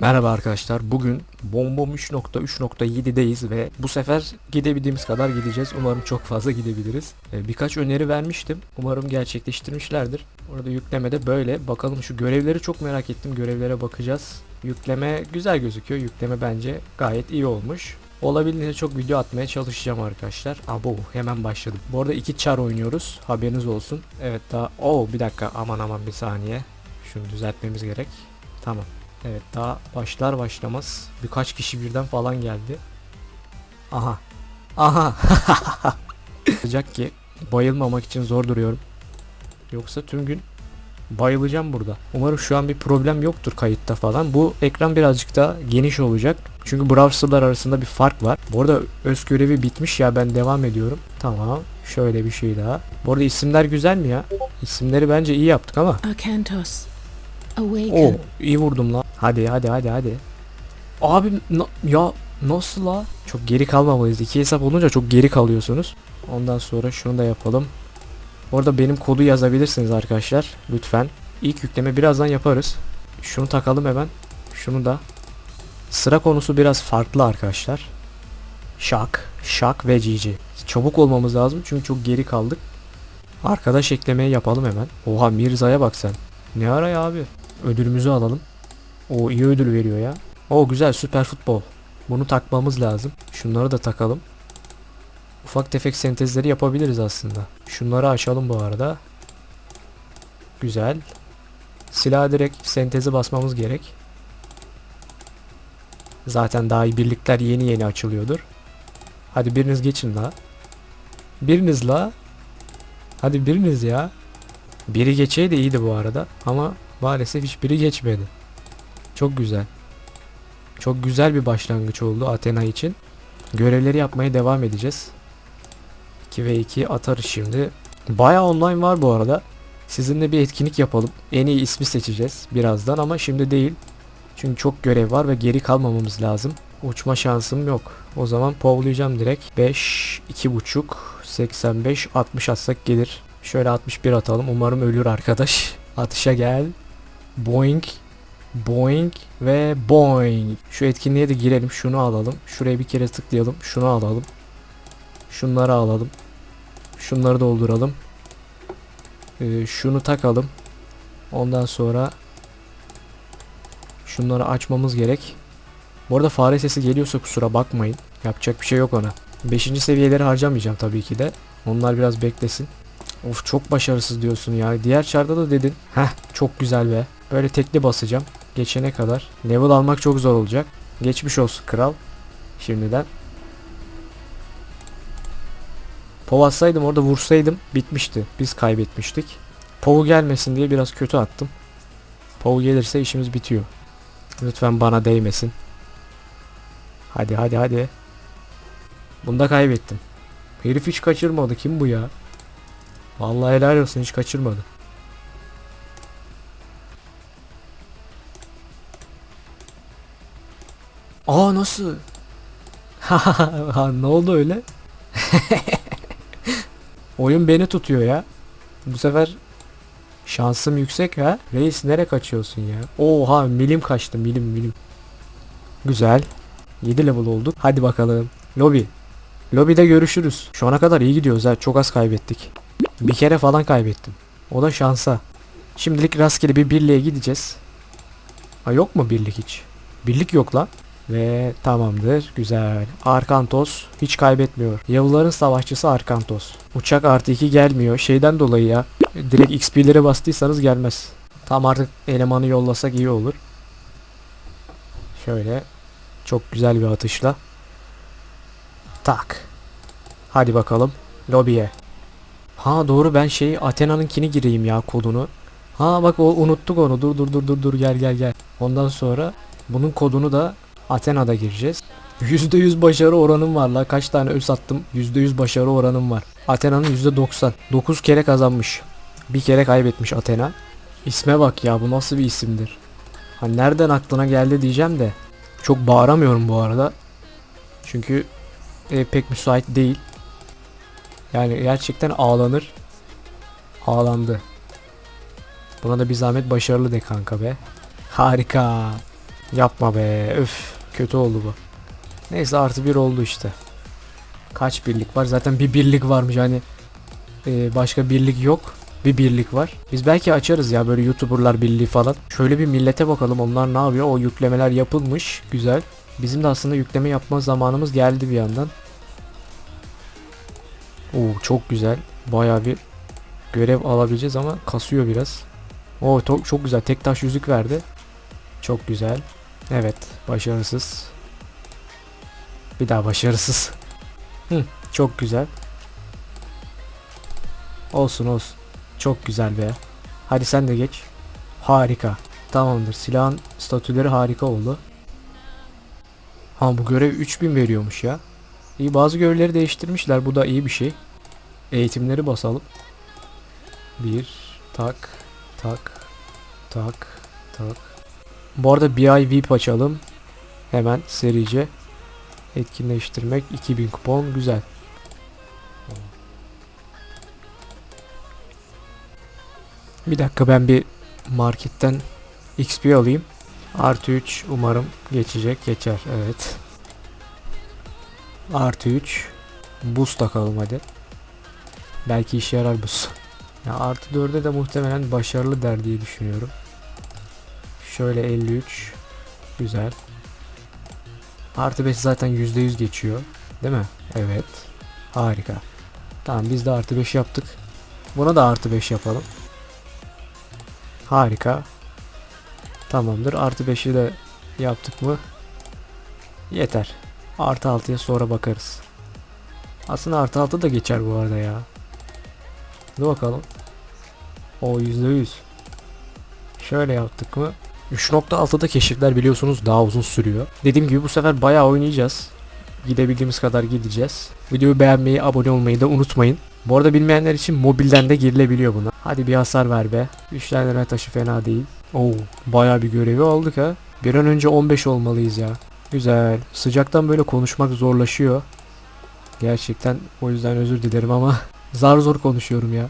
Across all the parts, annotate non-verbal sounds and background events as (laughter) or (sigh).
Merhaba arkadaşlar. Bugün Bombom 3.3.7'deyiz ve bu sefer gidebildiğimiz kadar gideceğiz. Umarım çok fazla gidebiliriz. Ee, Birkaç öneri vermiştim. Umarım gerçekleştirmişlerdir. Orada yüklemede böyle. Bakalım şu görevleri çok merak ettim. Görevlere bakacağız. Yükleme güzel gözüküyor. Yükleme bence gayet iyi olmuş. Olabildiğince çok video atmaya çalışacağım arkadaşlar. Abo hemen başladım. Bu arada iki çar oynuyoruz. Haberiniz olsun. Evet daha... Oo bir dakika aman aman bir saniye. Şunu düzeltmemiz gerek. Tamam. Evet daha başlar başlamaz birkaç kişi birden falan geldi. Aha. Aha. (laughs) Olacak ki bayılmamak için zor duruyorum. Yoksa tüm gün bayılacağım burada. Umarım şu an bir problem yoktur kayıtta falan. Bu ekran birazcık da geniş olacak. Çünkü browserlar arasında bir fark var. Bu arada öz görevi bitmiş ya ben devam ediyorum. Tamam. Şöyle bir şey daha. Bu arada isimler güzel mi ya? İsimleri bence iyi yaptık ama. Arkantos. Oo Awaken. iyi vurdum la. Hadi hadi hadi hadi. Abi na- ya nasıl la? Çok geri kalmamalıyız. İki hesap olunca çok geri kalıyorsunuz. Ondan sonra şunu da yapalım. Orada benim kodu yazabilirsiniz arkadaşlar. Lütfen. İlk yükleme birazdan yaparız. Şunu takalım hemen. Şunu da. Sıra konusu biraz farklı arkadaşlar. Şak, şak ve GG. Çabuk olmamız lazım çünkü çok geri kaldık. Arkadaş eklemeyi yapalım hemen. Oha Mirza'ya bak sen. Ne ara ya abi? Ödülümüzü alalım. O iyi ödül veriyor ya. O güzel süper futbol. Bunu takmamız lazım. Şunları da takalım. Ufak tefek sentezleri yapabiliriz aslında. Şunları açalım bu arada. Güzel. Silah direkt sentezi basmamız gerek. Zaten daha iyi birlikler yeni yeni açılıyordur. Hadi biriniz geçin la. Biriniz la. Hadi biriniz ya. Biri geçeydi iyiydi bu arada ama maalesef hiçbiri geçmedi. Çok güzel. Çok güzel bir başlangıç oldu Athena için. Görevleri yapmaya devam edeceğiz. 2 ve 2 atarız şimdi. Baya online var bu arada. Sizinle bir etkinlik yapalım. En iyi ismi seçeceğiz birazdan ama şimdi değil. Çünkü çok görev var ve geri kalmamamız lazım. Uçma şansım yok. O zaman povlayacağım direkt. 5, 2.5, 85, 60 atsak gelir. Şöyle 61 atalım. Umarım ölür arkadaş. Atışa gel. Boing. Boing ve boing. Şu etkinliğe de girelim. Şunu alalım. Şuraya bir kere tıklayalım. Şunu alalım. Şunları alalım. Şunları dolduralım. Ee, şunu takalım. Ondan sonra şunları açmamız gerek. Bu arada fare sesi geliyorsa kusura bakmayın. Yapacak bir şey yok ona. 5. seviyeleri harcamayacağım tabii ki de. Onlar biraz beklesin. Of çok başarısız diyorsun ya. Diğer çarda da dedin. Heh çok güzel be. Böyle tekli basacağım. Geçene kadar. Level almak çok zor olacak. Geçmiş olsun kral. Şimdiden. Pov atsaydım orada vursaydım bitmişti. Biz kaybetmiştik. Pov gelmesin diye biraz kötü attım. Pov gelirse işimiz bitiyor. Lütfen bana değmesin. Hadi hadi hadi. Bunda kaybettim. Herif hiç kaçırmadı. Kim bu ya? Vallahi helal olsun hiç kaçırmadı. Aa nasıl? (laughs) Ha, ne oldu öyle? (laughs) Oyun beni tutuyor ya. Bu sefer şansım yüksek ha. Reis nere kaçıyorsun ya? Oha milim kaçtı milim milim. Güzel. 7 level olduk. Hadi bakalım. Lobi. Lobide görüşürüz. Şu ana kadar iyi gidiyoruz ha. Çok az kaybettik. Bir kere falan kaybettim. O da şansa. Şimdilik rastgele bir birliğe gideceğiz. Ha yok mu birlik hiç? Birlik yok lan. Ve tamamdır. Güzel. Arkantos hiç kaybetmiyor. Yavruların savaşçısı Arkantos. Uçak artı 2 gelmiyor. Şeyden dolayı ya. Direkt XP'lere bastıysanız gelmez. Tam artık elemanı yollasak iyi olur. Şöyle. Çok güzel bir atışla. Tak. Hadi bakalım. Lobiye. Ha doğru ben şey Athena'nınkini gireyim ya kodunu. Ha bak o unuttuk onu. Dur dur dur dur dur gel gel gel. Ondan sonra bunun kodunu da Athena'da gireceğiz. %100 başarı oranım var la. Kaç tane öz attım? %100 başarı oranım var. Athena'nın %90. 9 kere kazanmış. Bir kere kaybetmiş Athena. İsme bak ya bu nasıl bir isimdir. Ha nereden aklına geldi diyeceğim de. Çok bağıramıyorum bu arada. Çünkü e, pek müsait değil. Yani gerçekten ağlanır. Ağlandı. Buna da bir zahmet başarılı de kanka be. Harika. Yapma be. Öf. Kötü oldu bu. Neyse artı bir oldu işte. Kaç birlik var? Zaten bir birlik varmış hani. e, başka birlik yok. Bir birlik var. Biz belki açarız ya böyle YouTuber'lar birliği falan. Şöyle bir millete bakalım onlar ne yapıyor. O yüklemeler yapılmış. Güzel. Bizim de aslında yükleme yapma zamanımız geldi bir yandan. Oo çok güzel. Bayağı bir görev alabileceğiz ama kasıyor biraz. Oo to- çok güzel. Tek taş yüzük verdi. Çok güzel. Evet, başarısız. Bir daha başarısız. Hı, çok güzel. Olsun olsun. Çok güzel be. Hadi sen de geç. Harika. Tamamdır. Silahın statüleri harika oldu. Ha bu görev 3000 veriyormuş ya. İyi bazı görevleri değiştirmişler. Bu da iyi bir şey. Eğitimleri basalım. Bir tak tak tak tak. Bu arada bir ay VIP açalım. Hemen serice. Etkinleştirmek 2000 kupon güzel. Bir dakika ben bir marketten XP alayım. Artı 3 umarım geçecek. Geçer evet. Artı 3 buz takalım hadi. Belki işe yarar buz. Ya artı 4'e de muhtemelen başarılı der diye düşünüyorum. Şöyle 53 güzel. Artı 5 zaten %100 geçiyor. Değil mi? Evet. Harika. Tamam biz de artı 5 yaptık. Buna da artı 5 yapalım. Harika. Tamamdır. Artı 5'i de yaptık mı? Yeter. Artı 6'ya sonra bakarız. Aslında artı 6 da geçer bu arada ya. Dur bakalım. O %100. Şöyle yaptık mı? 3.6'da keşifler biliyorsunuz daha uzun sürüyor. Dediğim gibi bu sefer bayağı oynayacağız. Gidebildiğimiz kadar gideceğiz. Videoyu beğenmeyi, abone olmayı da unutmayın. Bu arada bilmeyenler için mobilden de girilebiliyor buna. Hadi bir hasar ver be. Güçlendirme taşı fena değil. Oo, bayağı bir görevi aldık ha. Bir an önce 15 olmalıyız ya. Güzel. Sıcaktan böyle konuşmak zorlaşıyor. Gerçekten o yüzden özür dilerim ama (laughs) zar zor konuşuyorum ya.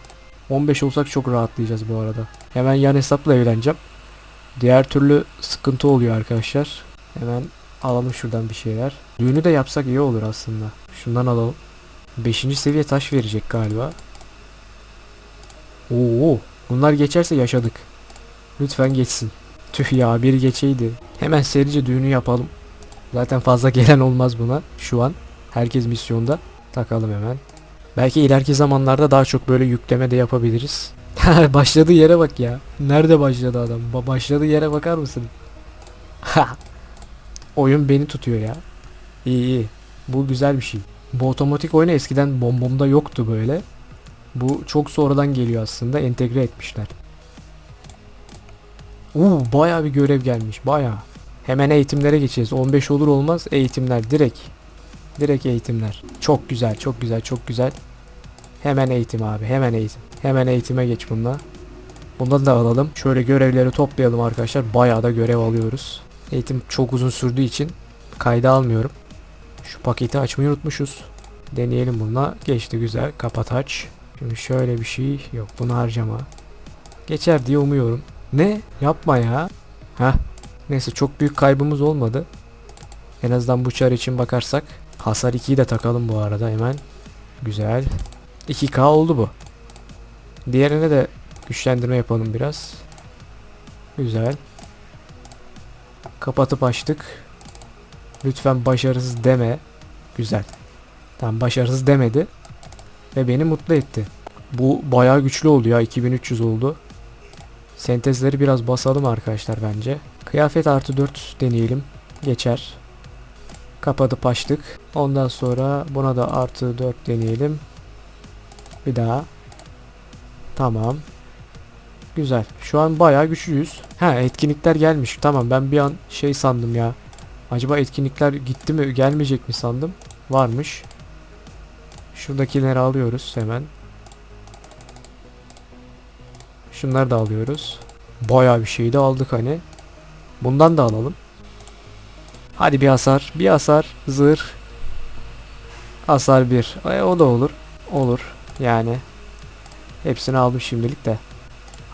15 olsak çok rahatlayacağız bu arada. Hemen yan hesapla evleneceğim. Diğer türlü sıkıntı oluyor arkadaşlar. Hemen alalım şuradan bir şeyler. Düğünü de yapsak iyi olur aslında. Şundan alalım. 5. seviye taş verecek galiba. Oo, bunlar geçerse yaşadık. Lütfen geçsin. Tüh ya bir geçeydi. Hemen serice düğünü yapalım. Zaten fazla (laughs) gelen olmaz buna şu an. Herkes misyonda. Takalım hemen. Belki ileriki zamanlarda daha çok böyle yükleme de yapabiliriz. (laughs) başladığı yere bak ya. Nerede başladı adam? Ba- başladığı yere bakar mısın? Oyun beni tutuyor ya. İyi iyi. Bu güzel bir şey. Bu otomatik oyunu eskiden bombomda yoktu böyle. Bu çok sonradan geliyor aslında. Entegre etmişler. Uuu bayağı bir görev gelmiş. Bayağı. Hemen eğitimlere geçeceğiz. 15 olur olmaz eğitimler direkt. Direkt eğitimler. Çok güzel, çok güzel, çok güzel. Hemen eğitim abi, hemen eğitim. Hemen eğitime geç bununla. Bundan da alalım. Şöyle görevleri toplayalım arkadaşlar. Bayağı da görev alıyoruz. Eğitim çok uzun sürdüğü için kayda almıyorum. Şu paketi açmayı unutmuşuz. Deneyelim bununla. Geçti güzel. Kapat aç. Şimdi şöyle bir şey yok. Bunu harcama. Geçer diye umuyorum. Ne? Yapma ya. Heh. Neyse çok büyük kaybımız olmadı. En azından bu çar için bakarsak. Hasar 2'yi de takalım bu arada hemen. Güzel. 2K oldu bu. Diğerine de güçlendirme yapalım biraz. Güzel. Kapatıp açtık. Lütfen başarısız deme. Güzel. Tamam başarısız demedi. Ve beni mutlu etti. Bu bayağı güçlü oldu ya. 2300 oldu. Sentezleri biraz basalım arkadaşlar bence. Kıyafet artı 4 deneyelim. Geçer. Kapatıp açtık. Ondan sonra buna da artı 4 deneyelim. Bir daha. Tamam. Güzel. Şu an bayağı güçlüyüz. Ha etkinlikler gelmiş. Tamam ben bir an şey sandım ya. Acaba etkinlikler gitti mi gelmeyecek mi sandım. Varmış. Şuradakileri alıyoruz hemen. Şunları da alıyoruz. Bayağı bir şey de aldık hani. Bundan da alalım. Hadi bir hasar. Bir hasar. Zırh. Hasar 1. E, o da olur. Olur. Yani. Hepsini aldım şimdilik de.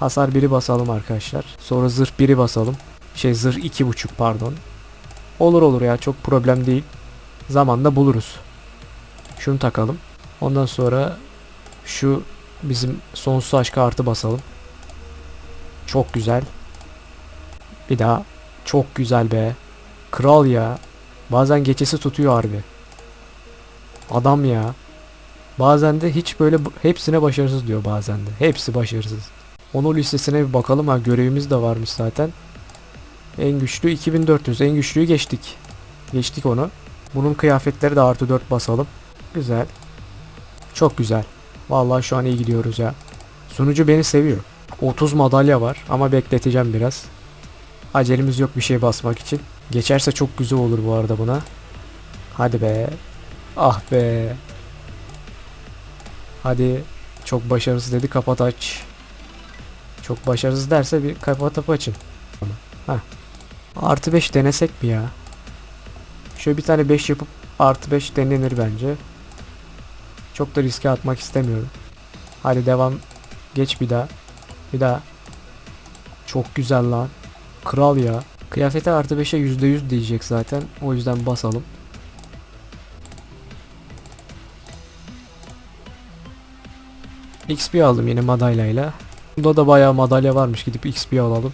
Hasar 1'i basalım arkadaşlar. Sonra zırh 1'i basalım. Şey zırh iki buçuk pardon. Olur olur ya çok problem değil. Zamanla buluruz. Şunu takalım. Ondan sonra şu bizim sonsuz aşk artı basalım. Çok güzel. Bir daha. Çok güzel be. Kral ya. Bazen geçesi tutuyor harbi. Adam ya. Bazen de hiç böyle hepsine başarısız diyor bazen de. Hepsi başarısız. Onun listesine bir bakalım. Ha görevimiz de varmış zaten. En güçlü 2400. En güçlüyü geçtik. Geçtik onu. Bunun kıyafetleri de artı 4 basalım. Güzel. Çok güzel. Vallahi şu an iyi gidiyoruz ya. Sunucu beni seviyor. 30 madalya var ama bekleteceğim biraz. Acelimiz yok bir şey basmak için. Geçerse çok güzel olur bu arada buna. Hadi be. Ah be. Hadi. Çok başarısız dedi kapat aç. Çok başarısız derse bir kapatıp açın. Heh. Artı 5 denesek mi ya? Şöyle bir tane 5 yapıp artı 5 denenir bence. Çok da riske atmak istemiyorum. Hadi devam. Geç bir daha. Bir daha. Çok güzel lan. Kral ya. Kıyafete artı 5'e %100 diyecek zaten. O yüzden basalım. XP aldım yine madalyayla. Bunda da bayağı madalya varmış. Gidip XP alalım.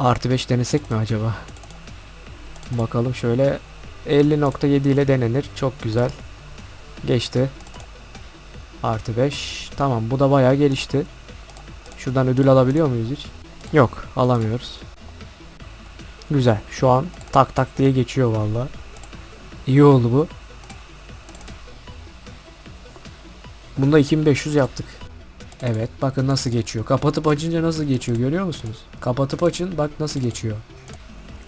Artı 5 denesek mi acaba? Bakalım şöyle 50.7 ile denenir. Çok güzel. Geçti. Artı 5. Tamam bu da bayağı gelişti. Şuradan ödül alabiliyor muyuz hiç? Yok alamıyoruz. Güzel. Şu an tak tak diye geçiyor valla. İyi oldu bu. Bunda 2500 yaptık. Evet bakın nasıl geçiyor. Kapatıp açınca nasıl geçiyor görüyor musunuz? Kapatıp açın bak nasıl geçiyor.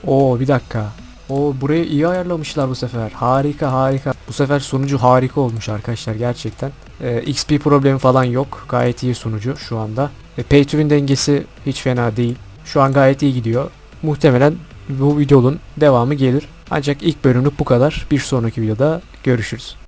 Oo bir dakika. O burayı iyi ayarlamışlar bu sefer. Harika harika. Bu sefer sunucu harika olmuş arkadaşlar gerçekten. Ee, XP problemi falan yok. Gayet iyi sunucu şu anda. E, pay to win dengesi hiç fena değil. Şu an gayet iyi gidiyor. Muhtemelen bu videonun devamı gelir. Ancak ilk bölümlük bu kadar. Bir sonraki videoda görüşürüz.